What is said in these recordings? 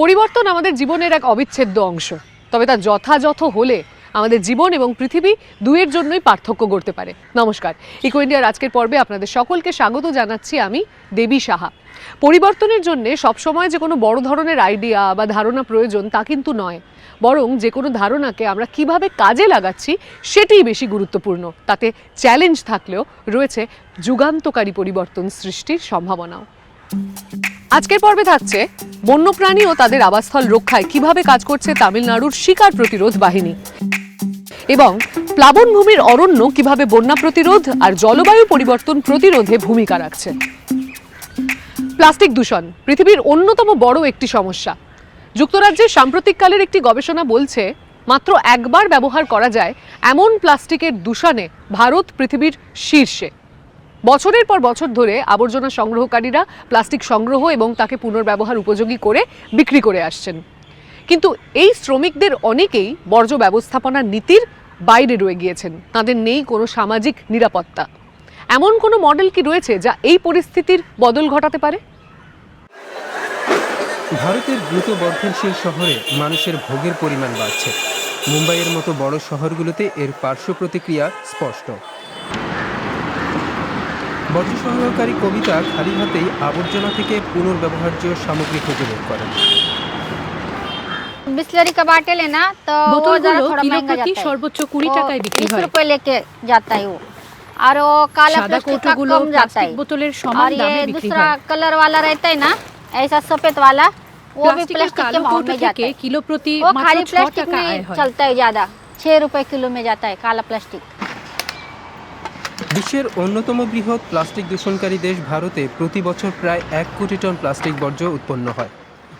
পরিবর্তন আমাদের জীবনের এক অবিচ্ছেদ্য অংশ। তবে তা যথাযথ হলে আমাদের জীবন এবং পৃথিবী দুয়ের জন্যই পার্থক্য করতে পারে। নমস্কার। ইকো ইন্ডিয়ার আজকের পর্বে আপনাদের সকলকে স্বাগত জানাচ্ছি আমি দেবী সাহা। পরিবর্তনের জন্যে সবসময় যে কোনো বড় ধরনের আইডিয়া বা ধারণা প্রয়োজন তা কিন্তু নয়। বরং যে কোনো ধারণাকে আমরা কীভাবে কাজে লাগাচ্ছি সেটিই বেশি গুরুত্বপূর্ণ। তাতে চ্যালেঞ্জ থাকলেও রয়েছে যুগান্তকারী পরিবর্তন সৃষ্টির সম্ভাবনাও। আজকের পর্বে থাকছে বন্যপ্রাণী ও তাদের আবাসস্থল রক্ষায় কীভাবে কাজ করছে তামিলনাড়ুর শিকার প্রতিরোধ বাহিনী। এবং প্লাবনভূমির অরণ্য কীভাবে বন্যা প্রতিরোধ আর জলবায়ু পরিবর্তন প্রতিরোধে ভূমিকা রাখছে। প্লাস্টিক দূষণ, পৃথিবীর অন্যতম বড় একটি সমস্যা। যুক্তরাজ্যের সাম্প্রতিককালের একটি গবেষণা বলছে, মাত্র একবার ব্যবহার করা যায় এমন প্লাস্টিকের দূষণে ভারত পৃথিবীর শীর্ষে। বছরের পর বছর ধরে আবর্জনা সংগ্রহকারীরা প্লাস্টিক সংগ্রহ এবং তাকে পুনর্ব্যবহার উপযোগী করে বিক্রি করে আসছেন। কিন্তু এই শ্রমিকদের অনেকেই বর্জ্য ব্যবস্থাপনা নীতির বাইরে রয়ে গিয়েছেন। তাদের নেই কোনো সামাজিক নিরাপত্তা। এমন কোনো মডেল কি রয়েছে যা এই পরিস্থিতির বদল ঘটাতে পারে? ভারতের দ্রুত বর্ধনশীল শহরে মানুষের ভোগের পরিমাণ বাড়ছে। মুম্বাইয়ের মতো বড় শহরগুলোতে এর পার্শ্ব প্রতিক্রিয়া স্পষ্ট। বর্জ্য সংগ্রহকারী কবিতা খালি হাতেই আবর্জনা থেকে পুনর্ব্যবহার্য সামগ্রী খুঁজে বের করেন बिस्लरी का बाटल है ना तो वो जरा বোতলগুলো थोड़ा কিলো महंगा প্রতি जाता है সর্বোচ্চ কুড়ি वो টাকায় বিক্রি 20 হয় रुपए लेके जाता है वो और वो काला সাদা प्लास्टिक का কৌটোগুলো कम जाता প্লাস্টিক है বোতলের और সমান দামে ये বিক্রি दूसरा হয় कलर वाला रहता है ना ऐसा सफेद वाला वो भी প্লাস্টিকের प्लास्टिक के কালো माउंट কৌটো में जाता থেকে है কিলো প্রতি वो মাত্র खाली ছ प्लास्टिक টাকা আয় में হয় चलता है ज्यादा छह रुपए किलो में जाता है काला प्लास्टिक বিশ্বের অন্যতম বৃহৎ প্লাস্টিক দূষণকারী দেশ ভারতে প্রতি বছর প্রায় এক কোটি টন প্লাস্টিক বর্জ্য উৎপন্ন হয়।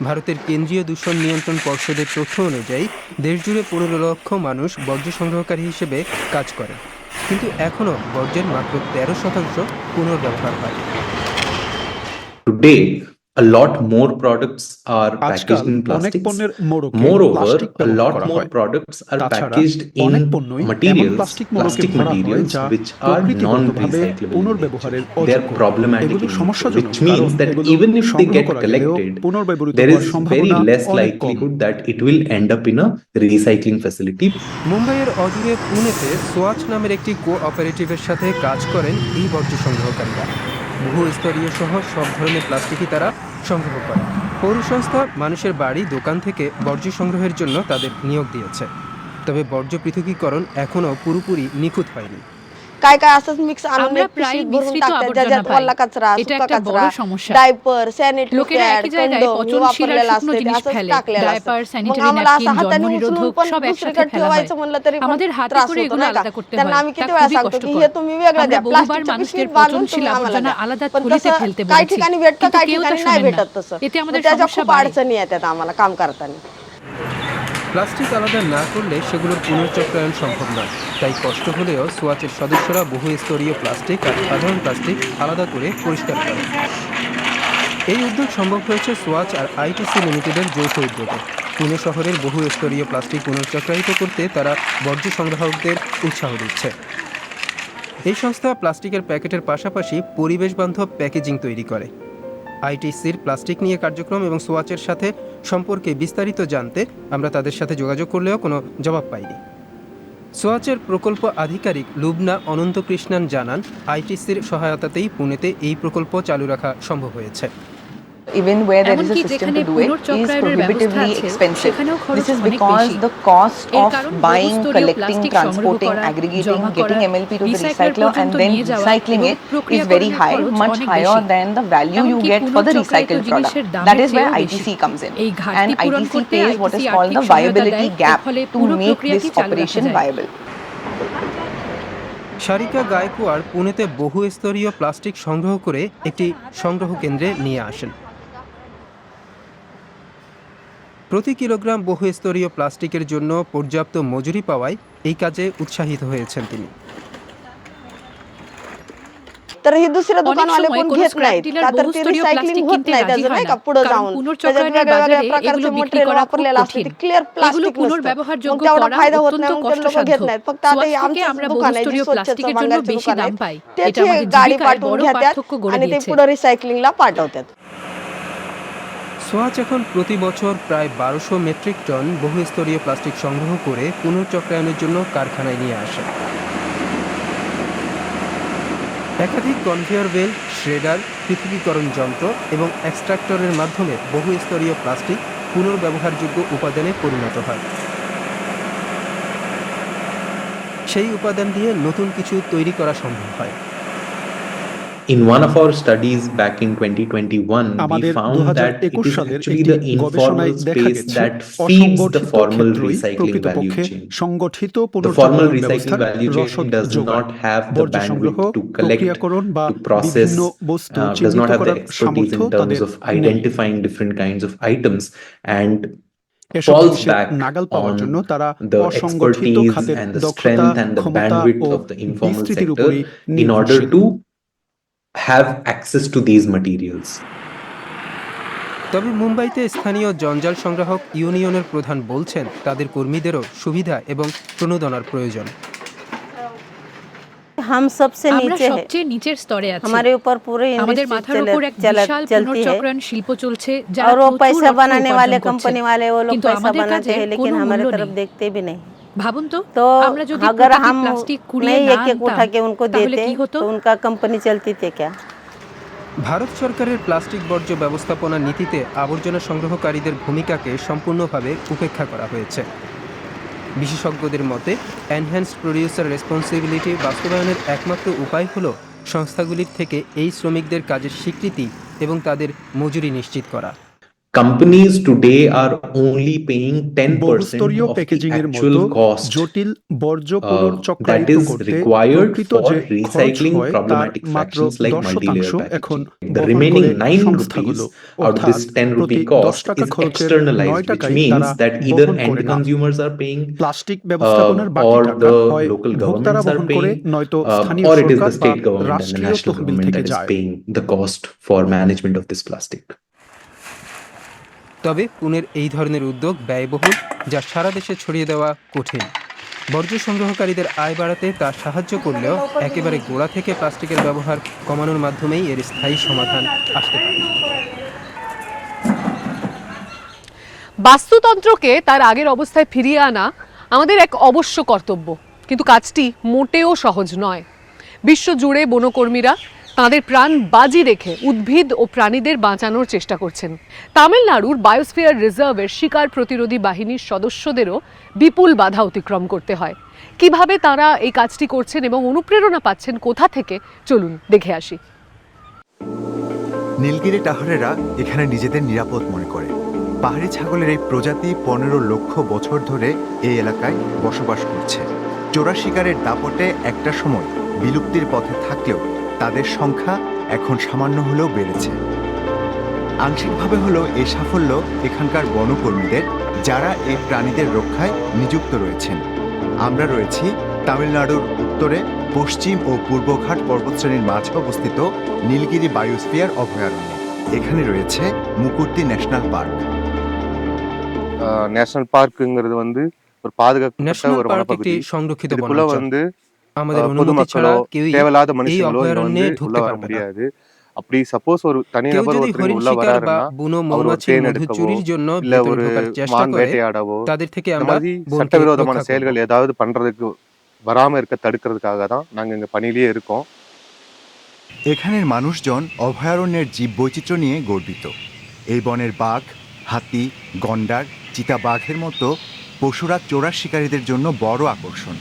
ভারতের কেন্দ্রীয় দূষণ নিয়ন্ত্রণ পর্ষদের তথ্য অনুযায়ী, দেশজুড়ে পনেরো লক্ষ মানুষ বর্জ্য সংগ্রহকারী হিসেবে কাজ করে কিন্তু এখনও বর্জ্যের মাত্র তেরো শতাংশ পুনর্ব্যবহার হয়। A lot more products are packaged in plastics. Moreover, a lot more products are packaged in materials, plastic materials which are non-recyclable. They are problematic nature, which means that even if they get collected, there is very less likelihood that it will end up in a recycling facility. মুম্বাইয়ের অদূরে পুনেতে swatch নামের একটি কোঅপারেটিভের সাথে কাজ করেন এই বর্জ্য সংগ্রহকারীরা বহু স্তরীয় সহ সব ধরনের প্লাস্টিকই তারা সংগ্রহ করে। পৌরসংস্থা মানুষের বাড়ি, দোকান থেকে বর্জ্য সংগ্রহের জন্য তাদের নিয়োগ দিয়েছে। তবে বর্জ্য পৃথকীকরণ এখনও পুরোপুরি নিখুঁত হয়নি। काय काय असंच मिक्स आणून আমরা एक প্রায় पिशवीत भरून মিশ্রিত टाकतात আবর্জনা ज्याच्यात পাই वल्ला कचरा এটা सुका একটা বড় कचरा সমস্যা डायपर सॅनिटरी লোকেরা पॅड একই জায়গায় कंडोम हे পচনশীল আর वापरलेलं শুকনো असते ते জিনিস असंच ফেলে टाकलेलं ডায়াপার असतं मग স্যানিটারি आम्हाला असं ন্যাপকিন हाताने জন্ম उचलून নিরোধক पण সব একসাথে दुसरीकडे ফেলা হয় ठेवायचं म्हणलं तरी पण আমাদের হাতে त्रास করে होतो এগুলো नाही का আলাদা করতে त्यांना হয় आम्ही তা किती वेळा খুবই सांगतो की কষ্টকর हे तुम्ही वेगळं আমরা द्या বহুবার प्लास्टिकच्या মানুষদের पिशवीत बांधून পচনশীল तुम्ही आम्हाला আবর্জনা द्या আলাদা पण থলিতে तसं ফেলতে काही বলেছি ठिकाणी भेटतं কিন্তু काही কেউ তা ठिकाणी नाही শোনেন না भेटत तसं এতে मग আমাদের त्याच्या সমস্যা खूप বাড়ে अडचणी येतात आम्हाला काम करताना প্লাস্টিক আলাদা না করলে সেগুলোর পুনর্চক্রায়ণ সম্ভব নয়। তাই কষ্ট হলেও সোয়াচের সদস্যরা বহু স্তরীয় প্লাস্টিক আর সাধারণ প্লাস্টিক আলাদা করে পরিষ্কার করে এই উদ্যোগ সম্ভব হয়েছে সোয়াচ আর আইটিসি লিমিটেডের যৌথ উদ্যোগে। পুনে শহরের বহু স্তরীয় প্লাস্টিক পুনর্চক্রায়িত করতে তারা বর্জ্য সংগ্রাহকদের উৎসাহ দিচ্ছে। এই সংস্থা প্লাস্টিকের প্যাকেটের পাশাপাশি পরিবেশ বান্ধব প্যাকেজিং তৈরি করে। আইটিসির প্লাস্টিক নিয়ে কার্যক্রম এবং সোয়াচের সাথে সম্পর্কে বিস্তারিত জানতে আমরা তাদের সাথে যোগাযোগ করলেও কোনো জবাব পাইনি। সোয়াচের প্রকল্প আধিকারিক লুবনা অনন্ত কৃষ্ণান জানান, আইটিসির সহায়তাতেই পুনেতে এই প্রকল্প চালু রাখা সম্ভব হয়েছে। Even where there is a system to do it is prohibitively expensive. This is because the cost of buying, collecting, transporting, aggregating, getting MLP to the recycler and then recycling it is very high, much higher than the value you get for the recycled product. That is where। ITC comes in. And ITC pays what is called the viability gap to make this operation viable. Sarika Gaikwad পুনেতে বহু স্তরীয় plastic সংগ্রহ করে একটি সংগ্রহ কেন্দ্রে নিয়ে আসেন প্রতি কিলোগ্রাম বহুস্তরীয় প্লাস্টিকের জন্য পর্যাপ্ত মজুরি পাওয়ায় এই কাজে উৎসাহিত হয়েছেন তিনি तर ही दुसऱ्या অনেক दुकानवाले সময় कोण কোনো घेत স্ক্র্যাপ नाहीत ডিলার का तर ते বহুস্তরীয় रिसायकलिंग প্লাস্টিক होत কিনতে नाही রাজি त्याचं হয় नाही না का पुढे কারণ जाऊन त्याच्यात পুনর্চক্রায়নের वेगळ्या বাজারে वेगळ्या এগুলো प्रकारचे বিক্রি मटेरियल করা খুব वापरलेलं असतं কঠিন ते क्लिअर এগুলো प्लास्टिक नसतं পুনর্ব্যবহারযোগ্য मग तेवढा করা फायदा होत অত্যন্ত नाही मग ते लोक কষ্টসাধ্য घेत नाहीत फक्त आता সোয়াচ हे থেকে आमचंच আমরা दुकान आहे বহুস্তরীয় जे स्वच्छचं প্লাস্টিকের জন্য भांगारचं বেশি दुकान দাম आहे পাই ते এটা ते আমাদের गाडी জীবিকায় पाठवून বড় घेतात পার্থক্য গড়ে आणि ते দিয়েছে पुढे रिसायकलिंगला पाठवतात সোয়াচ এখন প্রতি বছর প্রায় বারোশো মেট্রিক টন বহুস্তরীয় প্লাস্টিক সংগ্রহ করে পুনর্চক্রায়নের জন্য কারখানায় নিয়ে আসে। একাধিক কনভেয়র বেল্ট শ্রেডার, পৃথকীকরণ যন্ত্র এবং এক্সট্রাক্টরের মাধ্যমে বহুস্তরীয় প্লাস্টিক পুনর্ব্যবহারযোগ্য উপাদানে পরিণত হয়। সেই উপাদান দিয়ে নতুন কিছু তৈরি করা সম্ভব হয়। In one of our studies back in 2021, we আমাদের found that it 2021 is সালের actually একটি the গবেষণায় informal দেখা space গেছে that feeds the অসংগঠিত formal ক্ষেত্রই recycling value প্রকৃতপক্ষে chain. সংগঠিত The formal পুনর্চক্রণ recycling ব্যবস্থার value chain রসদ does যোগায় not have the বর্জ্য সংগ্রহ bandwidth to collect, প্রক্রিয়াকরণ বা to process, বিভিন্ন বস্তু uh, does চিহ্নিত not have the করার expertise সামর্থ্য in terms তাদের of নেই identifying different kinds of items and এসব falls জিনিসের back নাগাল পাওয়ার on জন্য তারা the অসংগঠিত expertise খাতের and the দক্ষতা strength and the ক্ষমতা bandwidth O of the informal বিস্তৃতির sector উপরই in order নির্ভরশীল to have access to these materials. তবে মুম্বাইতে স্থানীয় জঞ্জাল সংগ্রাহক ইউনিয়নের প্রধান বলছেন তাদের কর্মীদেরও সুবিধা এবং প্রণোদনার প্রয়োজন हम सबसे আমরা नीचे है সবচেয়ে নিচের স্তরে আছি हमारे ऊपर पूरे আমাদের इंडस्ट्री মাথার উপর এক चल, বিশাল चलती है পুনর্চক্রায়ণ শিল্প চলছে যারা और वो প্রচুর पैसा অর্থ बनाने वाले উপার্জন করছে। कंपनी वाले वो लोग কিন্তু पैसा আমাদের बनाते কাছে हैं लेकिन কোনো हमारे মূল্য तरफ নেই। देखते भी नहीं ভাবুন তো तो আমরা যদি अगर প্রতিটি हम প্লাস্টিক কুড়িয়ে नहीं না एक एक उठा আনতাম के उनको তাহলে देते কি হতো तो उनका कंपनी चलती थी क्या ভারত সরকারের প্লাস্টিক বর্জ্য ব্যবস্থাপনা নীতিতে আবর্জনা সংগ্রহকারীদের ভূমিকাকে সম্পূর্ণভাবে উপেক্ষা করা হয়েছে বিশেষজ্ঞদের মতে এনহ্যান্সড প্রডিউসার রেসপন্সিবিলিটি বাস্তবায়নের একমাত্র উপায় হল সংস্থাগুলির থেকে এই শ্রমিকদের কাজের স্বীকৃতি এবং তাদের মজুরি নিশ্চিত করা Companies today are only paying 10% বহুস্তরীয় of packaging the এর মতো actual cost জটিল বর্জ্য uh, পুনর্চক্রায়িত that is করতে required প্রকৃত for যে খরচ recycling হয় তার problematic মাত্র fractions like দশ multi-layer শতাংশ এখন packaging. The বহন remaining করে 9 সংস্থাগুলো rupees out of this অর্থাৎ 10 প্রতি rupee দশ cost টাকা is খরচের externalized, নয় which টাকাই means তারা that either বহন end করে না consumers are paying প্লাস্টিক ব্যবস্থাপনার বাকি or টাকা the হয় local ভোক্তারা governments are বহন করে paying, নয়তো uh, স্থানীয় or it is Sarkar the বা state government and the রাষ্ট্রীয় national তহবিল government থেকে that is যায় paying the cost for management of this plastic. তবে পুনের এই ধরনের উদ্যোগ ব্যয়বহুল, যা সারা দেশে ছড়িয়ে দেওয়া কঠিন। বর্জ্য সংগ্রহকারীদের আয় বাড়াতে তা সাহায্য করলেও একেবারে গোড়া থেকে প্লাস্টিকের ব্যবহার কমানোর মাধ্যমেই এর স্থায়ী সমাধান আসতে পারে। বাস্তুতন্ত্রকে তার আগের অবস্থায় ফিরিয়ে আনা আমাদের এক অবশ্য কর্তব্য। কিন্তু কাজটি মোটেও সহজ নয়। বিশ্ব জুড়ে বনকর্মীরা তাদের প্রাণ বাজি রেখে উদ্ভিদ ও প্রাণীদের বাঁচানোর চেষ্টা করছেন। তামিলনাড়ুর বায়োস্ফিয়ার রিজার্ভের শিকার প্রতিরোধী বাহিনীর সদস্যদেরও বিপুল বাধা অতিক্রম করতে হয়। কীভাবে তারা এই কাজটি করছেন এবং অনুপ্রেরণা পাচ্ছেন কোথা থেকে? চলুন দেখে আসি। নীলগিরি টাহরেরা এখানে নিজেদের নিরাপদ মনে করে। পাহাড়ি ছাগলের এই প্রজাতি পনেরো লক্ষ বছর ধরে এই এলাকায় বসবাস করছে। চোরা শিকারের দাপটে একটা সময় বিলুপ্তির পথে থাকলেও তাদের সংখ্যা এখন সামান্য হলেও বেড়েছে আংশিকভাবে হলো এই সাফল্য এখানকার বনকর্মীদের যারা এই প্রাণীদের রক্ষায় নিযুক্ত রয়েছেন আমরা রয়েছি তামিলনাড়ুর উত্তরে পশ্চিম ও পূর্বঘাট পর্বতশ্রেণীর মাঝে অবস্থিত নীলগিরি বায়োস্ফিয়ার অভয়ারণ্য এখানে রয়েছে মুকুর্তি ন্যাশনাল পার্ক நேஷனல் பார்க்குங்கிறது வந்து ஒரு பாதுகாக்கப்பட்ட ন্যাশনাল ஒரு পার্ক একটি வனப்பகுதி সংরক্ষিত இதுக்குள்ள বনাঞ্চল வந்து আমাদের আহ, অনুমতি ছাড়া பொதுமக்களோ কেউই தேவையில்லாத এই மனுஷங்களோ இங்க অভয়ারণ্যে வந்து ঢুকতে உள்ள வர পারবে না முடியாது அப்படி சப்போஸ் ஒரு தனி কেউ நபர் যদি ஒருத்தர் হরিণ உள்ள শিকার বা வராருன்னா বুনো அவர் ஒரு মৌমাছির தேன் মধু எடுக்கவோ চুরির জন্য இல்ல ভেতরে ஒரு ঢোকার চেষ্টা மான் করে வேட்டையாடவோ তাদের থেকে இந்த আমরা மாதிரி বনকে சட்டவிரோதமான রক্ষা করব। செயல்கள் ஏதாவது பண்றதுக்கு வராம இருக்க தடுக்கிறதுக்காக தான் நாங்க இங்க பணியிலேயே இருக்கோம் এখানের মানুষজন অভয়ারণ্যের জীব বৈচিত্র্য নিয়ে গর্বিত এই বনের বাঘ হাতি গন্ডার চিতাবাঘের মতো পশুরা চোরা শিকারীদের জন্য বড় আকর্ষণ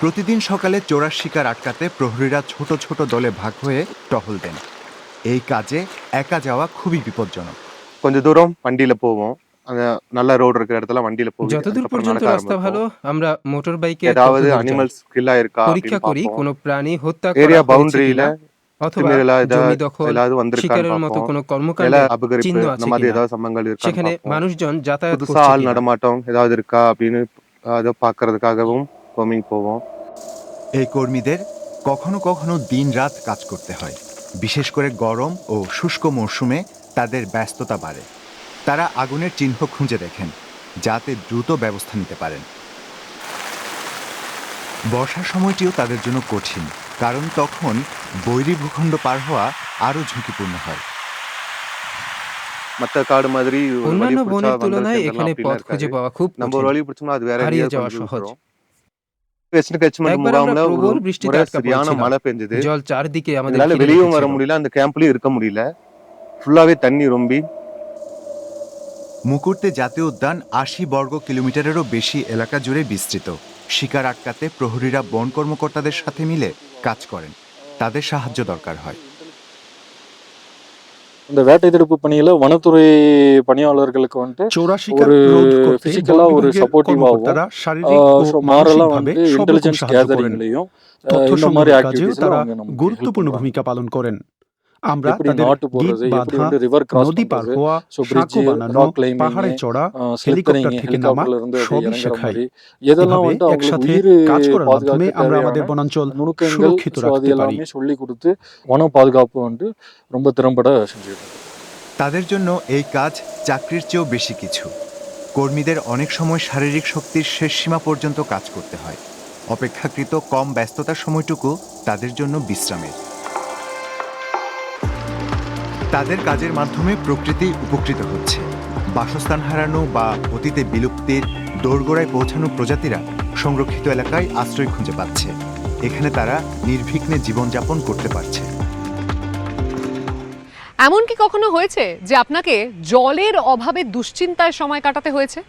প্রতিদিন সকালে চোরার শিকার আটকাতে প্রহরীরা ছোট ছোট দলে ভাগ হয়ে টহল দেন এই কাজে একা যাওয়া খুবই বিপজ্জনক கொஞ்ச தூரம் வண்டியில போவோம் அந்த நல்ல ரோடு இருக்கிற இடத்துல வண்டியில போய் যতদূর அதுக்கப்புறம் পর্যন্ত நடக்க রাস্তা ভালো ஆரம்பிப்போம் আমরা মোটর বাইকে ஏதாவது அனிமல்ஸ் கில்லா இருக்கா পরীক্ষা அப்படின்னு করি பார்ப்போம் কোনো প্রাণী হত্যা ஏரியா করা হয়েছে பவுண்டரியில কিনা অথবা திமிரலா জমি ஏதாவது দখল ஏதாவது வந்திருக்கான்னு শিকারের মতো பார்ப்போம் কোনো நில কর্মকাণ্ডে அபகரிப்பு চিহ্ন அந்த আছে மாதிரி কিনা ஏதாவது சம்பவங்கள் இருக்கான்னு সেখানে பார்ப்போம் মানুষজন যাতায়াত புதுசா করছে ஆள் কিনা நடமாட்டம் ஏதாவது இருக்கா அப்படின்னு அதை பார்க்கறதுக்காகவும் comigo. এই কর্মীদের কখনো কখনো দিন রাত কাজ করতে হয়। বিশেষ করে গরম ও শুষ্ক মরশুমে তাদের ব্যস্ততা বাড়ে। তারা আগুনের চিহ্ন খুঁজে দেখেন যাতে দ্রুত ব্যবস্থা নিতে পারেন। বর্ষার সময়টিও তাদের জন্য কঠিন কারণ তখন বৈরী ভূখণ্ড পার হওয়া আরও ঝুঁকিপূর্ণ হয়। অন্যান্য বনের তুলনায় এখানে পথ খুঁজে পাওয়া খুব হারিয়ে যাওয়া সহজ। சரியான পড়েছিলাম। மழை பெஞ்சது জল চারদিকে আমাদের எங்களால ঘিরে வெளியும் வர রেখেছিল। முடியல அந்த கேம்ப்லயும் இருக்க முடியல ஃபுல்லாவே தண்ணி ரொம்பி মুকুর্তে জাতীয় উদ্যান আশি বর্গ কিলোমিটারেরও বেশি এলাকা জুড়ে বিস্তৃত শিকার আটকাতে প্রহরীরা বন কর্মকর্তাদের সাথে মিলে কাজ করেন তাদের সাহায্য দরকার হয় இந்த வேட்டை தடுப்பு பணியில வனத்துறை பணியாளர்களுக்கு வந்துட்டு ஒரு பிசிக்கலா ஒரு சப்போர்ட்டிவாகவும் மாறலா வந்து இன்டெலிஜென்ஸ் গ্যাদারিংலையும் இந்த மாதிரி গুরুত্বপূর্ণ ভূমিকা পালন করেন আমরা তাদের নদী পার হওয়া সাঁকো বানানো পাহাড়ে চড়া হেলিকপ্টার থেকে নামা সবই শেখাই এভাবে একসাথে কাজ করার মাধ্যমে আমরা আমাদের বনাঞ্চল সুরক্ষিত রাখতে পারি। তাদের জন্য এই কাজ চাকরির চেয়েও বেশি কিছু। কর্মীদের অনেক সময় শারীরিক শক্তির শেষ সীমা পর্যন্ত কাজ করতে হয়। অপেক্ষাকৃত কম ব্যস্ততার সময়টুকু তাদের জন্য বিশ্রামের। তাদের কাজের মাধ্যমে প্রকৃতি উপকৃত হচ্ছে। বাসস্থান হারানো বা অতীতে বিলুপ্তির দোরগোড়ায় পৌঁছানো প্রজাতিরা সংরক্ষিত এলাকায় আশ্রয় খুঁজে পাচ্ছে। এখানে তারা নির্বিঘ্নে জীবনযাপন করতে পারছে। এমন কি কখনো হয়েছে যে আপনাকে জলের অভাবে দুশ্চিন্তায় সময় কাটাতে হয়েছে?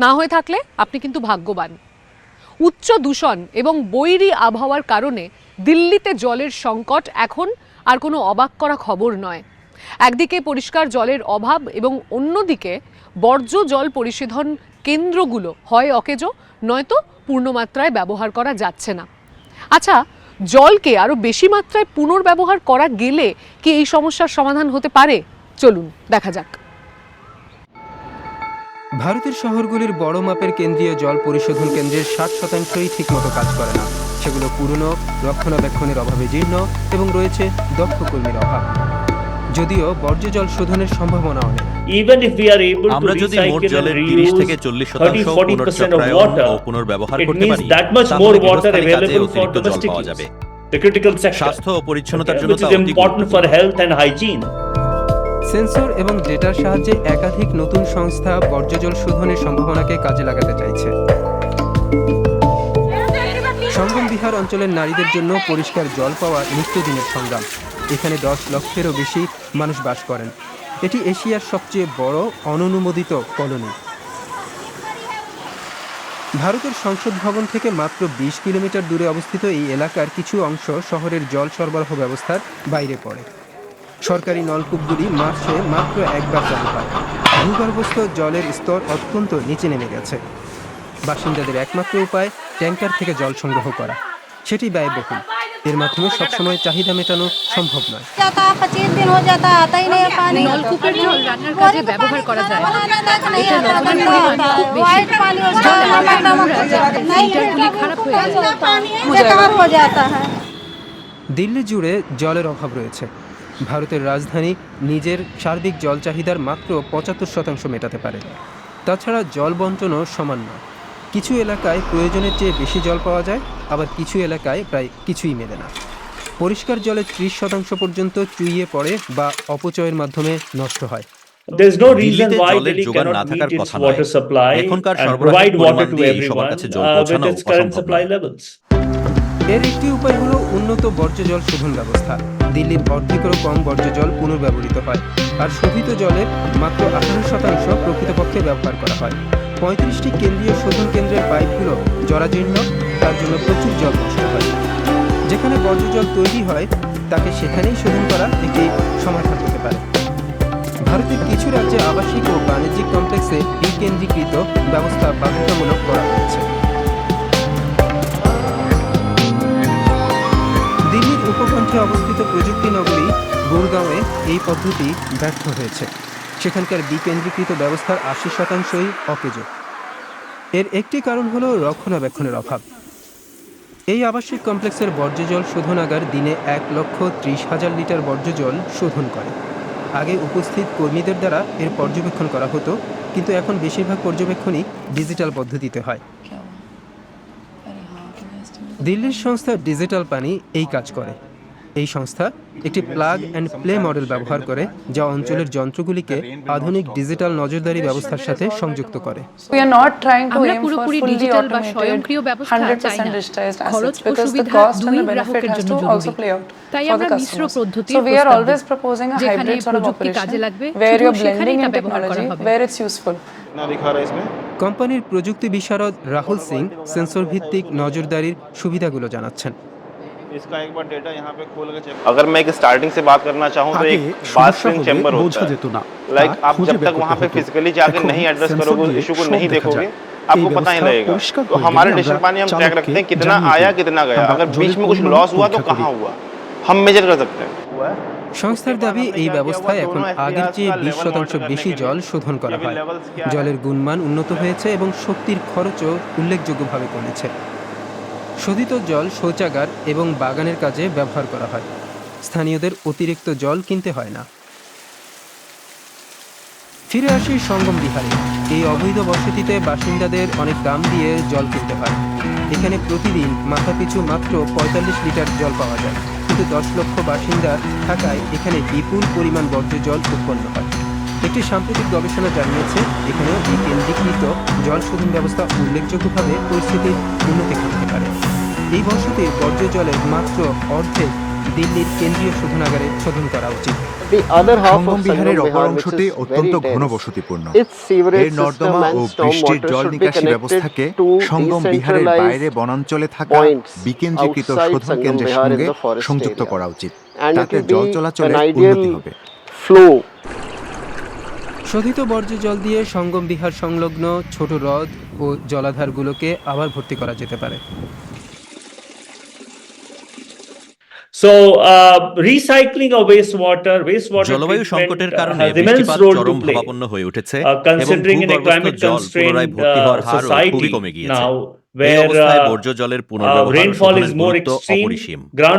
না হয়ে থাকলে আপনি কিন্তু ভাগ্যবান। উচ্চ দূষণ এবং বৈরী আবহাওয়ার কারণে দিল্লিতে জলের সংকট এখন আর কোনো অবাক করা খবর নয়। একদিকে পরিষ্কার জলের অভাব এবং অন্যদিকে বর্জ্য জল পরিশোধন কেন্দ্রগুলো হয় অকেজো, নয়তো পূর্ণমাত্রায় ব্যবহার করা যাচ্ছে না। আচ্ছা জলকে আরও বেশি মাত্রায় পুনর্ব্যবহার করা গেলে কি এই সমস্যার সমাধান হতে পারে? চলুন, দেখা যাক। ভারতের শহরগুলির বড় মাপের কেন্দ্রীয় জল পরিশোধন কেন্দ্রের ষাট শতাংশই ঠিকমতো কাজ করে না। সেগুলো পুরনো, রক্ষণাবেক্ষণের অভাবে জীর্ণ এবং রয়েছে দক্ষ কর্মীর অভাব। যদিও বর্জ্য জল শোধনের সম্ভাবনা অনেক আমরা যদি মোট জলের তিরিশ থেকে চল্লিশ শতাংশ পুনর্চক্রায়ন ও পুনর্ব্যবহার করতে পারি তাহলে গৃহস্থালী কাজে অতিরিক্ত জল পাওয়া যাবে। স্বাস্থ্য ও পরিচ্ছন্নতার জন্য তা অতি গুরুত্বপূর্ণ। সেন্সর এবং ডেটার সাহায্যে একাধিক নতুন সংস্থা বর্জ্য জল শোধনের সম্ভাবনাকে কাজে লাগাতে চাইছে। সঙ্গম বিহার অঞ্চলের নারীদের জন্য পরিষ্কার জল পাওয়া নিত্যদিনের সংগ্রাম। এখানে দশ লক্ষেরও বেশি মানুষ বাস করেন। এটি এশিয়ার সবচেয়ে বড় অননুমোদিত কলোনি। ভারতের সংসদ ভবন থেকে মাত্র বিশ কিলোমিটার দূরে অবস্থিত এই এলাকার কিছু অংশ শহরের জল সরবরাহ ব্যবস্থার বাইরে পড়ে। সরকারি নলকূপগুলি মাসে মাত্র একবার চালু হয়। ভূগর্ভস্থ জলের স্তর অত্যন্ত নিচে নেমে গেছে। বাসিন্দাদের একমাত্র উপায় ট্যাঙ্কার থেকে জল সংগ্রহ করা। সেটি ব্যয়বহুল। এর মাধ্যমে সবসময় চাহিদা মেটানো সম্ভব নয়। দিল্লি জুড়ে জলের অভাব রয়েছে। ভারতের রাজধানী নিজের সার্বিক জল চাহিদার মাত্র পঁচাত্তর শতাংশ মেটাতে পারে। তাছাড়া জল বন্টনও সমান নয়। কিছু এলাকায় প্রয়োজনের চেয়ে বেশি জল পাওয়া যায় আবার কিছু এলাকায় প্রায় কিছুই মেলে না। পরিষ্কার জলের ত্রিশ শতাংশ পর্যন্ত চুইয়ে পড়ে বা অপচয়ের মাধ্যমে নষ্ট হয়। নয়। এর একটি উপায় হলো উন্নত বর্জ্য জল শোধন ব্যবস্থা। দিল্লির অর্ধেকেরও কম বর্জ্য জল পুনর্ব্যবহৃত হয় আর শোধিত জলের মাত্র আঠারো শতাংশ প্রকৃতপক্ষে ব্যবহার করা হয়। পঁয়ত্রিশটি কেন্দ্রীয় শোধন কেন্দ্রের পাইপগুলো জরাজীর্ণ, তার জন্য প্রচুর জল নষ্ট হয়। যেখানে বর্জ্য জল তৈরি হয়, তাকে সেখানেই শোধন করা একটি সমাধান হতে পারে। ভারতের কিছু রাজ্যে আবাসিক ও বাণিজ্যিক কমপ্লেক্সে বিকেন্দ্রীকৃত ব্যবস্থা বাধ্যতামূলক করা হয়েছে। দিল্লির উপকণ্ঠে অবস্থিত প্রযুক্তি নগরী গুরগাঁওয়ে এই পদ্ধতি ব্যর্থ হয়েছে। সেখানকার বিকেন্দ্রীকৃত ব্যবস্থার আশি শতাংশই অকেজো। এর একটি কারণ হলো রক্ষণাবেক্ষণের অভাব। এই আবাসিক কমপ্লেক্সের বর্জ্য জল শোধনাগার দিনে এক লক্ষ ত্রিশ হাজার লিটার বর্জ্য জল শোধন করে। আগে উপস্থিত কর্মীদের দ্বারা এর পর্যবেক্ষণ করা হতো কিন্তু এখন বেশিরভাগ পর্যবেক্ষণই ডিজিটাল পদ্ধতিতে হয়। দিল্লির সংস্থা ডিজিটাল পানি এই কাজ করে। এই সংস্থা একটি প্লাগ অ্যান্ড প্লে মডেল ব্যবহার করে যা অঞ্চলের যন্ত্রগুলিকে আধুনিক ডিজিটাল নজরদারি ব্যবস্থার সাথে সংযুক্ত করে। আমরা পুরোপুরি ডিজিটাল বা স্বয়ংক্রিয় ব্যবস্থা চাই না। খরচ ও সুবিধা দুই গ্রাহকের জন্য জরুরি। তাই আমরা মিশ্র. পদ্ধতির প্রস্তাব যেখানে প্রযুক্তি কাজে লাগবে সেখানেই তা ব্যবহার করা হবে. কোম্পানির প্রযুক্তি বিশারদ রাহুল সিং সেন্সর ভিত্তিক নজরদারির সুবিধাগুলো জানাচ্ছেন। अगर मैं एक स्टार्टिंग से बात करना चाहूँ तो আগে एक সমস্যা बास्टिंग হলে चैम्बर বোঝা होता है যেত না लाइक তা आप খুঁজে जब বের तक वहाँ করতে पे হতো। फिजिकली जाके এখন नहीं एड्रेस সেন্সর करोगे দিয়ে इशू को সব नहीं দেখা देखोगे যায়। आपको এই पता ही ব্যবস্থা लगेगा পরিষ্কার तो হয়ে हमारे গেলে डिजिटल আমরা पानी हम ट्रैक চালককে रखते हैं कितना জানিয়ে आया দিই। कितना गया আমরা अगर बीच জলের में कुछ পরিমাণ लॉस हुआ तो পরীক্ষা कहाँ করি। हुआ हम मेजर कर सकते हैं সংস্থার দাবি এই ব্যবস্থায় এখন আগের চেয়ে বিশ শতাংশ বেশি জল শোধন করা হয় জলের গুণমান উন্নত হয়েছে এবং শক্তির খরচও উল্লেখযোগ্যভাবে কমেছে শোধিত জল শৌচাগার এবং বাগানের কাজে ব্যবহার করা হয়। স্থানীয়দের অতিরিক্ত জল কিনতে হয় না। ফিরে আসি সঙ্গম বিহারে। এই অবৈধ বসতিতে বাসিন্দাদের অনেক দাম দিয়ে জল কিনতে হয়। এখানে প্রতিদিন মাথাপিছু মাত্র পঁয়তাল্লিশ লিটার জল পাওয়া যায়। কিন্তু দশ লক্ষ বাসিন্দা থাকায় এখানে বিপুল পরিমাণ বর্জ্য জল উৎপন্ন হয়। একটি সাম্প্রতিক গবেষণা জানিয়েছে এখানে এই কেন্দ্রীকৃত জল শোধন ব্যবস্থা উল্লেখযোগ্যভাবে পরিস্থিতির উন্নতি করতে পারে। এই বসতির বর্জ্য জলের মাত্র অর্ধেক দিল্লির কেন্দ্রীয় শোধনাগারে শোধন করা উচিত। সঙ্গম বিহারের অপর অংশটি অত্যন্ত ঘনবসতিপূর্ণ। এর নর্দমা ও বৃষ্টির জল নিকাশি ব্যবস্থাকে সঙ্গম বিহারের বাইরে বনাঞ্চলে থাকা বিকেন্দ্রীকৃত শোধন কেন্দ্রের সঙ্গে সংযুক্ত করা উচিত। তাতে জল চলাচলের উন্নতি হবে। শোধিত বর্জ্য জল দিয়ে সঙ্গম বিহার সংলগ্ন ছোট হ্রদ ও জলাধারগুলোকে আবার ভর্তি করা যেতে পারে। So, uh, recycling of wastewater, wastewater জলবায়ু সংকটের uh, কারণে বৃষ্টিপাত চরম ভাবাপন্ন হয়ে উঠেছে Uh, এবং ভূগর্ভস্থ জল পুনরায় ভর্তি হওয়ার society খুবই কমে গিয়েছে। এই অবস্থায় বর্জ্য জলের পুনর্ব্যবহার ও rainfall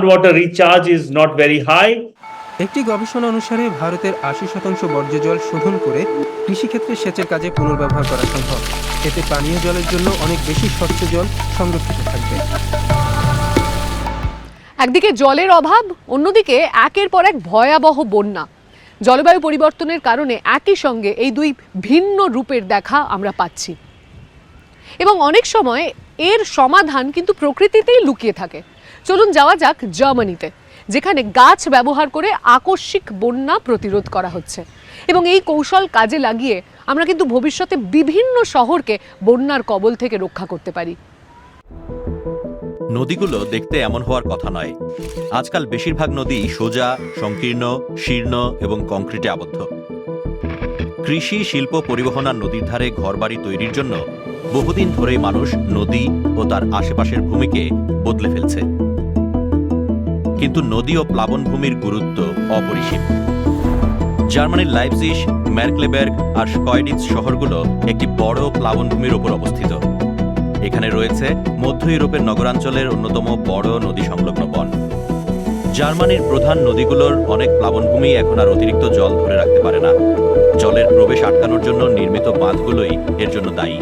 water recharge is not very অপরিসীম। একটি গবেষণা অনুসারে ভারতের আশি শতাংশ বর্জ্য জল শোধন করে কৃষিক্ষেত্রে সেচের কাজে পুনর্ব্যবহার করা সম্ভব। এতে পানীয় জলের জন্য অনেক বেশি স্বচ্ছ জল সংরক্ষিত থাকবে। একদিকে জলের অভাব, অন্যদিকে একের পর এক ভয়াবহ বন্যা। জলবায়ু পরিবর্তনের কারণে একই সঙ্গে এই দুই ভিন্ন রূপের দেখা আমরা পাচ্ছি। এবং অনেক সময় এর সমাধান কিন্তু প্রকৃতিতেই লুকিয়ে থাকে। চলুন যাওয়া যাক জার্মানিতে। যেখানে গাছ ব্যবহার করে আকস্মিক বন্যা প্রতিরোধ করা হচ্ছে। এবং এই কৌশল কাজে লাগিয়ে আমরা কিন্তু ভবিষ্যতে বিভিন্ন শহরকে বন্যার কবল থেকে রক্ষা করতে পারি। নদীগুলো দেখতে এমন হওয়ার কথা নয়। আজকাল বেশিরভাগ নদী সোজা, সংকীর্ণ, শীর্ণ এবং কংক্রিটে আবদ্ধ। কৃষি, শিল্প পরিবহন আর নদীর ধারে ঘরবাড়ি তৈরির জন্য বহুদিন ধরেই মানুষ নদী ও তার আশেপাশের ভূমিকে বদলে ফেলছে। কিন্তু নদী ও প্লাবনভূমির গুরুত্ব অপরিসীম। জার্মানির লাইপজিশ ম্যারক্লেবার্গ আর স্কয়ডিজ শহরগুলো একটি বড় প্লাবনভূমির উপর অবস্থিত। এখানে রয়েছে মধ্য ইউরোপের নগরাঞ্চলের অন্যতম বড় নদী সংলগ্ন বন। জার্মানির প্রধান নদীগুলোর অনেক প্লাবনভূমি এখন আর অতিরিক্ত জল ধরে রাখতে পারে না। জলের প্রবেশ আটকানোর জন্য নির্মিত বাঁধগুলোই এর জন্য দায়ী।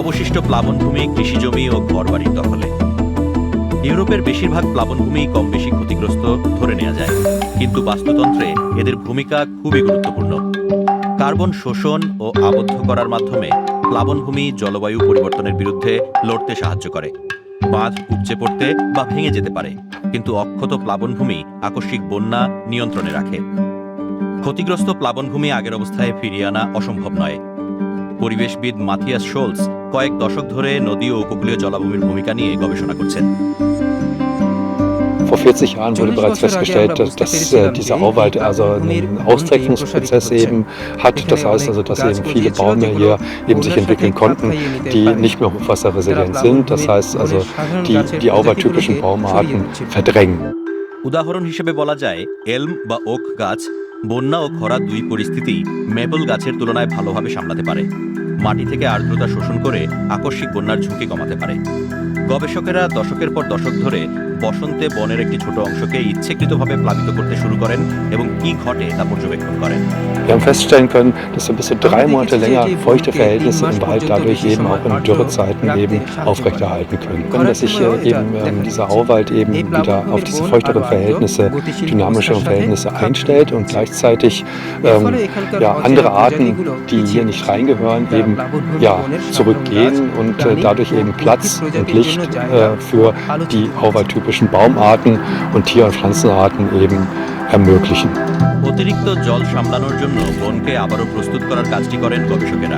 অবশিষ্ট প্লাবনভূমি, কৃষিজমি ও ঘরবাড়ির দখলে। ইউরোপের বেশিরভাগ প্লাবনভূমি কম বেশি ক্ষতিগ্রস্ত ধরে নেওয়া যায়। কিন্তু বাস্তুতন্ত্রে এদের ভূমিকা খুবই গুরুত্বপূর্ণ। কার্বন শোষণ ও আবদ্ধ করার মাধ্যমে প্লাবনভূমি জলবায়ু পরিবর্তনের বিরুদ্ধে লড়তে সাহায্য করে। বাঁধ উপচে পড়তে বা ভেঙে যেতে পারে, কিন্তু অক্ষত প্লাবনভূমি আকস্মিক বন্যা নিয়ন্ত্রণে রাখে। ক্ষতিগ্রস্ত প্লাবনভূমি আগের অবস্থায় ফিরিয়ে আনা অসম্ভব নয়। পরিবেশবিদ মাথিয়াস শোলস কয়েক দশক ধরে নদী ও উপকূলীয় জলাভূমির ভূমিকা নিয়ে গবেষণা করছেন Vor 40 Jahren wurde bereits festgestellt, dass, dass äh, dieser Auwald also einen Austreckungsprozess eben hat. Das heißt also, dass eben viele Bäume hier eben sich entwickeln konnten, die nicht mehr hochwasserresilient sind. Das heißt also, die, die auwaldtypischen Baumarten verdrängen. উদাহরণ হিসেবে বলা যায় এলম বা okay গাছ বন্যা ও খরা দুই পরিস্থিতি মেপল গাছের তুলনায় ভালোভাবে সামলাতে পারে। মাটি থেকে আর্দ্রতা শোষণ করে আকস্মিক বন্যার ঝুঁকি কমাতে পারে। গবেষকেরা দশকের পর দশক ধরে বসন্তে বনের একটি ছোট অংশকে ইচ্ছাকৃতভাবে প্লাবিত করতে শুরু করেন এবং কি ঘটে তা পর্যবেক্ষণ করেন Wir haben feststellen können, dass wir bis zu drei Monate länger feuchte Verhältnisse im Wald dadurch eben auch in Dürrezeiten eben aufrechterhalten können. Wenn dass sich äh, eben ähm, dieser Auwald eben wieder auf diese feuchteren Verhältnisse, dynamischeren Verhältnisse einstellt und gleichzeitig ähm, ja, andere Arten, die hier nicht reingehören, eben ja, zurückgehen und äh, dadurch eben Platz und Licht äh, für die auwaldtypischen Baumarten und Tier- und Pflanzenarten eben ermöglichen. অতিরিক্ত জল সামলানোর জন্য বনকে আবারও প্রস্তুত করার কাজটি করেন গবেষকেরা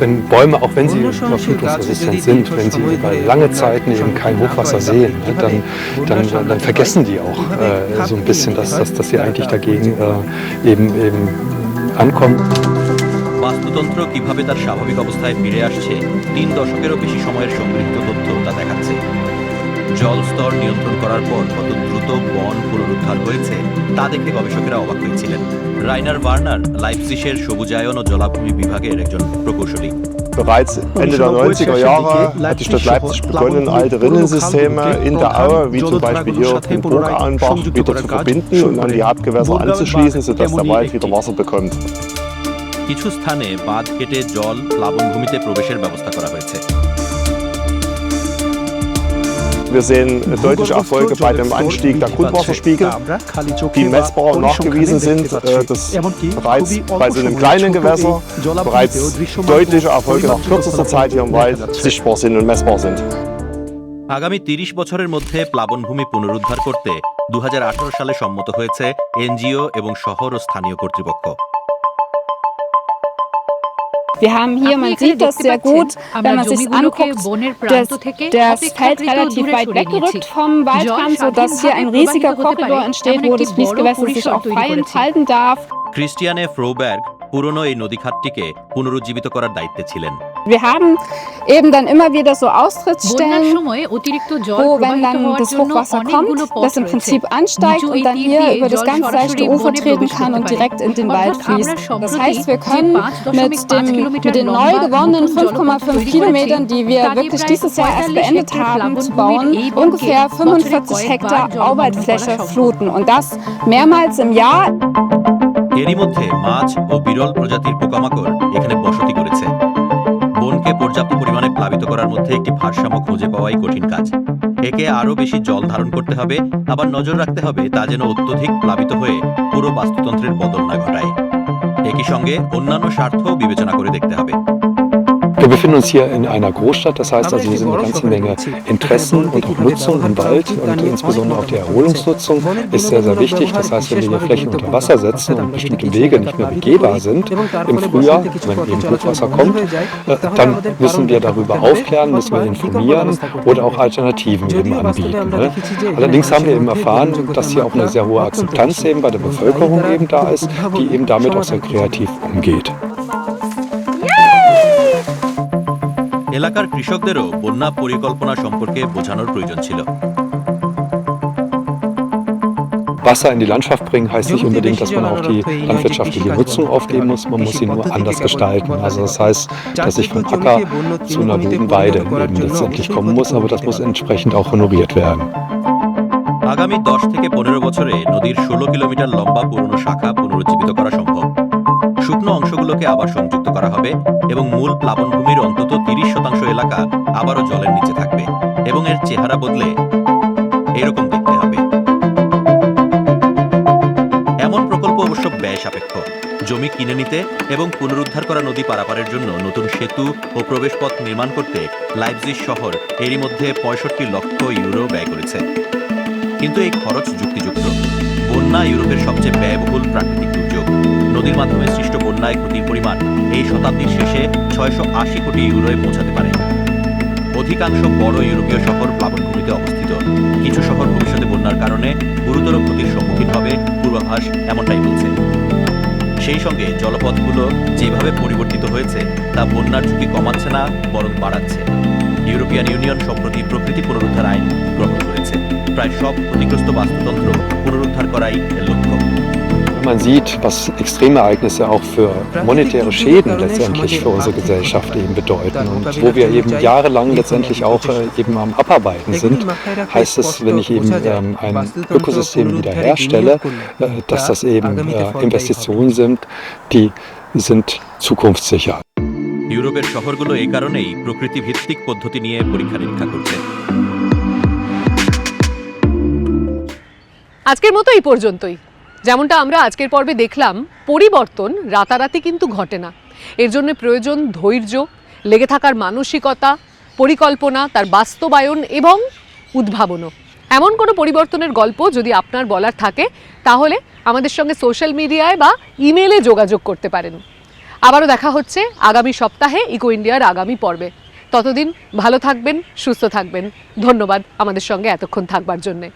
Wenn Bäume, auch wenn sie überflutungsresistent sind, wenn sie über lange Zeiten eben kein Hochwasser sehen, ne, dann, dann, dann vergessen die auch äh, so ein bisschen, dass, dass, dass sie eigentlich dagegen äh, eben, eben ankommen. বাস্তুতন্ত্র কিভাবে তার স্বাভাবিক অবস্থায় ফিরে আসছে তিন দশকেরও বেশি সময়ের সংগৃহীত তথ্য তা দেখাচ্ছে জল স্তর নিয়ন্ত্রণ করার পর কত দ্রুত বন পুনরুদ্ধার হয়েছে তা দেখে গবেষকেরা অবাক হয়েছিলেন রাইনার ওয়ার্নার লাইপসিসের সবুজায়ন ও জলাভূমি বিভাগের একজন প্রকৌশলী Bereits Ende der 90er Jahre hat die Stadt Leipzig begonnen, alte Rinnensysteme in der Aue, wie zum Beispiel hier den Burganbach, wieder zu verbinden und an die Hauptgewässer anzuschließen, sodass der Wald wieder Wasser bekommt. কিছু স্থানে বাঁধ কেটে জল প্লাবনভূমিতে প্রবেশের ব্যবস্থা করা হয়েছে Wir sehen deutliche Erfolge bei dem Anstieg der Grundwasserspiegel, die messbar und nachgewiesen sind, äh, dass bereits bei so einem kleinen Gewässer bereits deutliche Erfolge nach kürzester Zeit hier im Wald sichtbar sind und messbar sind. আগামী তিরিশ বছরের মধ্যে প্লাবনভূমি পুনরুদ্ধার করতে দুহাজার আঠারো সালে সম্মত হয়েছে এনজিও এবং শহর ও স্থানীয় কর্তৃপক্ষ Wir haben hier, man sieht das sehr gut, wenn man sich anguckt, das, das Feld relativ weit weggerückt vom Waldrand, sodass hier ein riesiger Korridor entsteht, wo das Fließgewässer sich auch frei entfalten darf. ক্রিস্টিয়ানে ফ্রোব্যার্গ পুরনো এই নদীখাতটিকে পুনরুজ্জীবিত করার দায়িত্বে ছিলেন Wir haben eben dann immer wieder so Austrittsstellen, wo wenn dann das Hochwasser kommt, das im Prinzip ansteigt und dann hier über das ganz seichte Ufer treten kann und direkt in den Wald fließt. Das heißt, wir können mit, dem, mit den neu gewonnenen 5,5 Kilometern, die wir wirklich dieses Jahr erst beendet haben zu bauen, ungefähr 45 Hektar Auwaldfläche fluten und das mehrmals im Jahr. এরই মধ্যে মাছ ও বিরল প্রজাতির পোকামাকড় এখানে বসতি করেছে বনকে পর্যাপ্ত পরিমাণে প্লাবিত করার মধ্যে একটি ভারসাম্য খুঁজে পাওয়াই কঠিন কাজ। একে আরও বেশি জল ধারণ করতে হবে, আবার নজর রাখতে হবে তা যেন অত্যধিক প্লাবিত হয়ে পুরো বাস্তুতন্ত্রের বদল না ঘটায়। একই সঙ্গে অন্যান্য স্বার্থও বিবেচনা করে দেখতে হবে। Wir befinden uns hier in einer Großstadt, das heißt also, hier sind eine ganze Menge Interessen und auch Nutzung im Wald und insbesondere auch die Erholungsnutzung ist sehr, sehr wichtig. Das heißt, wenn wir hier Flächen unter Wasser setzen und bestimmte Wege nicht mehr begehbar sind im Frühjahr, wenn eben Hochwasser kommt, äh, dann müssen wir darüber aufklären, müssen wir informieren oder auch Alternativen eben anbieten. Ne? Allerdings haben wir eben erfahren, dass hier auch eine sehr hohe Akzeptanz eben bei der Bevölkerung eben da ist, die eben damit auch sehr kreativ umgeht. এলাকার কৃষকদেরও বন্যা পরিকল্পনা সম্পর্কে বোঝানোর প্রয়োজন ছিল Wasser in die Landschaft bringen heißt nicht unbedingt, dass man auch die landwirtschaftliche Nutzung aufgeben muss. Man muss sie nur anders gestalten. Also das heißt, dass ich vom Acker zu einer wilden Weide eben letztendlich kommen muss, aber das muss entsprechend auch honoriert werden. আগামী দশ থেকে পনেরো বছরে নদীর ষোলো kilometre লম্বা পুরনো শাখা পুনরুজ্জীবিত করা সম্ভব শুকনো অংশগুলোকে আবার সংযুক্ত করা হবে এবং মূল প্লাবনভূমির অন্তত তিরিশ শতাংশ এলাকা আবারও জলের নিচে থাকবে এবং এর চেহারা বদলে এরকম দেখতে হবে। এমন প্রকল্প অবশ্য ব্যয় সাপেক্ষ। জমি কিনে নিতে এবং পুনরুদ্ধার করা নদী পারাপারের জন্য নতুন সেতু ও প্রবেশপথ নির্মাণ করতে লাইপজিগ শহর এরই মধ্যে পঁয়ষট্টি লক্ষ ইউরো ব্যয় করেছে। কিন্তু এই খরচ যুক্তিযুক্ত। বন্যা ইউরোপের সবচেয়ে ব্যয়বহুল প্রাকৃতিক দুর্যোগ নদীর মাধ্যমে সৃষ্ট বন্যায় ক্ষতির পরিমাণ এই শতাব্দীর শেষে ছয়শো আশি কোটি ইউরোয় পৌঁছাতে পারে। অধিকাংশ বড় ইউরোপীয় শহর প্লাবনভূমিতে অবস্থিত। কিছু শহর ভবিষ্যতে বন্যার কারণে গুরুতর ক্ষতির সম্মুখীন হবে পূর্বাভাস এমনটাই বলছে। সেই সঙ্গে জলপথগুলো যেভাবে পরিবর্তিত হয়েছে, তা বন্যার ঝুঁকি কমাচ্ছে না, বরং বাড়াচ্ছে। ইউরোপিয়ান ইউনিয়ন সম্প্রতি প্রকৃতি পুনরুদ্ধার আইন গ্রহণ করেছে। প্রায় সব ক্ষতিগ্রস্ত বাস্তুতন্ত্র পুনরুদ্ধার করাই লক্ষ্য। man sieht, was Extremereignisse auch für monetäre Schäden letztendlich für unsere Gesellschaft eben bedeuten. Und wo wir eben jahrelang letztendlich auch äh, eben am Abarbeiten sind, heißt es, wenn ich eben ähm, ein Ökosystem wiederherstelle, äh, dass das eben äh, Investitionen sind, die sind zukunftssicher. ইউরোপের শহরগুলো এ কারণেই প্রকৃতিভিত্তিক পদ্ধতি নিয়ে পরীক্ষা নিরীক্ষা করছে আজকের মতো এই পর্যন্তই যেমনটা আমরা আজকের পর্বে দেখলাম, পরিবর্তন রাতারাতি কিন্তু ঘটে না। এর জন্য প্রয়োজন ধৈর্য, লেগে থাকার মানসিকতা, পরিকল্পনা, তার বাস্তবায়ন এবং উদ্ভাবনও। এমন কোনো পরিবর্তনের গল্প যদি আপনার বলার থাকে, তাহলে আমাদের সঙ্গে সোশ্যাল মিডিয়ায় বা ইমেলে যোগাযোগ করতে পারেন। আবারও দেখা হচ্ছে আগামী সপ্তাহে ইকো ইন্ডিয়ার আগামী পর্বে। ততদিন ভালো থাকবেন, সুস্থ থাকবেন। ধন্যবাদ আমাদের সঙ্গে এতক্ষণ থাকবার জন্যে।